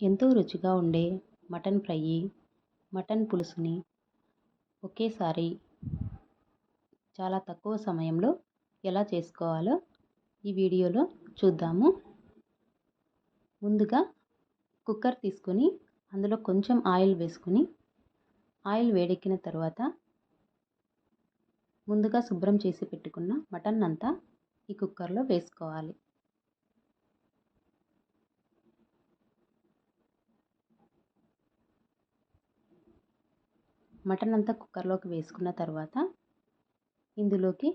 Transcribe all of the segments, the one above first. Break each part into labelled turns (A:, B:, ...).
A: ఎంతో రుచిగా ఉండే మటన్ ఫ్రై మటన్ పులుసుని ఒకేసారి చాలా తక్కువ సమయంలో ఎలా చేసుకోవాలో ఈ వీడియోలో చూద్దాము. ముందుగా కుక్కర్ తీసుకొని అందులో కొంచెం ఆయిల్ వేసుకుని ఆయిల్ వేడెక్కిన తర్వాత ముందుగా శుభ్రం చేసి పెట్టుకున్న మటన్ అంతా ఈ కుక్కర్లో వేసుకోవాలి. మటన్ అంతా కుక్కర్లోకి వేసుకున్న తర్వాత ఇందులోకి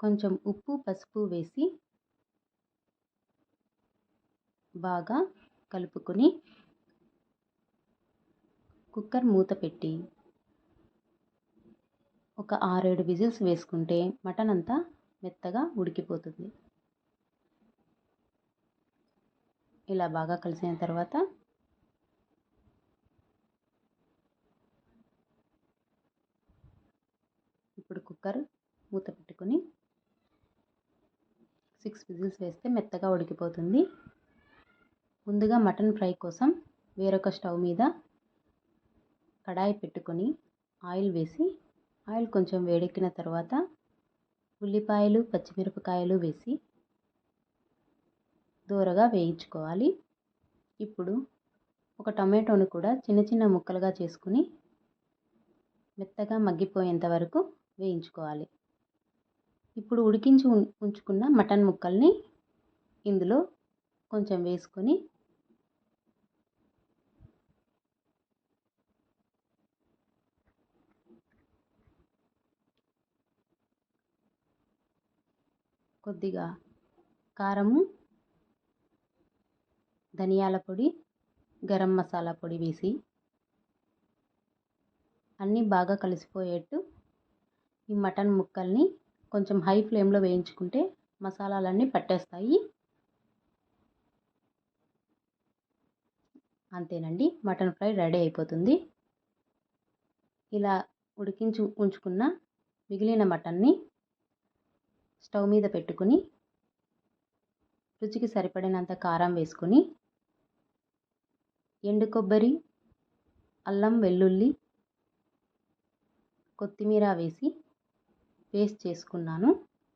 A: కొంచెం ఉప్పు పసుపు వేసి బాగా కలుపుకొని కుక్కర్ మూత పెట్టి ఒక ఆరేడు విజిల్స్ వేసుకుంటే మటన్ అంతా మెత్తగా ఉడికిపోతుంది. ఇలా బాగా కలిసిన తర్వాత ఇప్పుడు కుక్కర్ మూత పెట్టుకొని సిక్స్ విజిల్స్ వేస్తే మెత్తగా ఉడికిపోతుంది. ముందుగా మటన్ ఫ్రై కోసం వేరొక స్టవ్ మీద కడాయి పెట్టుకొని ఆయిల్ వేసి ఆయిల్ కొంచెం వేడెక్కిన తర్వాత ఉల్లిపాయలు పచ్చిమిరపకాయలు వేసి దూరగా వేయించుకోవాలి. ఇప్పుడు ఒక టమాటోను కూడా చిన్న చిన్న ముక్కలుగా చేసుకుని మెత్తగా మగ్గిపోయేంత వరకు వేయించుకోవాలి. ఇప్పుడు ఉడికించి ఉంచుకున్న మటన్ ముక్కల్ని ఇందులో కొంచెం వేసుకొని కొద్దిగా కారము ధనియాల పొడి గరం మసాలా పొడి వేసి అన్నీ బాగా కలిసిపోయేట్టు ఈ మటన్ ముక్కల్ని కొంచెం హై ఫ్లేమ్లో వేయించుకుంటే మసాలాలన్నీ పట్టేస్తాయి. అంతేనండి మటన్ ఫ్రై రెడీ అయిపోతుంది. ఇలా ఉడికించి ఉంచుకున్న మిగిలిన మటన్ని స్టవ్ మీద పెట్టుకుని రుచికి సరిపడినంత కారం వేసుకుని ఎండు కొబ్బరి అల్లం వెల్లుల్లి కొత్తిమీర వేసి పేస్ట్ చేసుకున్నాను.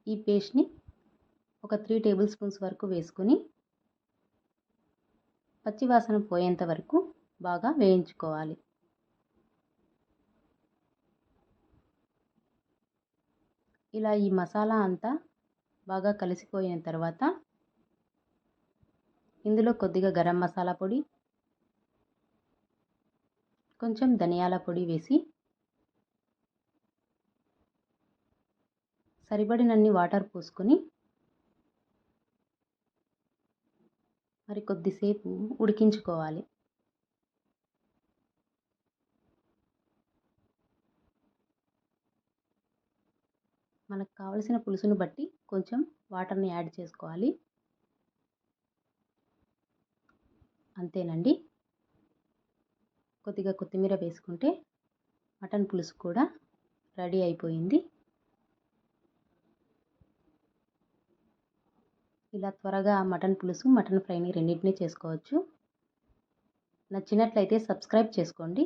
A: ఈ పేస్ట్ని ఒక త్రీ టేబుల్ స్పూన్స్ వరకు వేసుకొని పచ్చివాసన పోయేంత వరకు బాగా వేయించుకోవాలి. ఇలా ఈ మసాలా అంతా బాగా కలిసిపోయిన తర్వాత ఇందులో కొద్దిగా గరం మసాలా పొడి కొంచెం ధనియాల పొడి వేసి సరిపడినన్ని వాటర్ పోసుకొని మరి కొద్దిసేపు ఉడికించుకోవాలి. మనకు కావలసిన పులుసును బట్టి కొంచెం వాటర్ని యాడ్ చేసుకోవాలి. అంతేనండి. కొద్దిగా కొత్తిమీర వేసుకుంటే మటన్ పులుసు కూడా రెడీ అయిపోయింది. ఇలా త్వరగా మటన్ పులుసు మటన్ ఫ్రైని రెండింటినీ చేసుకోవచ్చు. నచ్చినట్లయితే సబ్స్క్రైబ్ చేసుకోండి.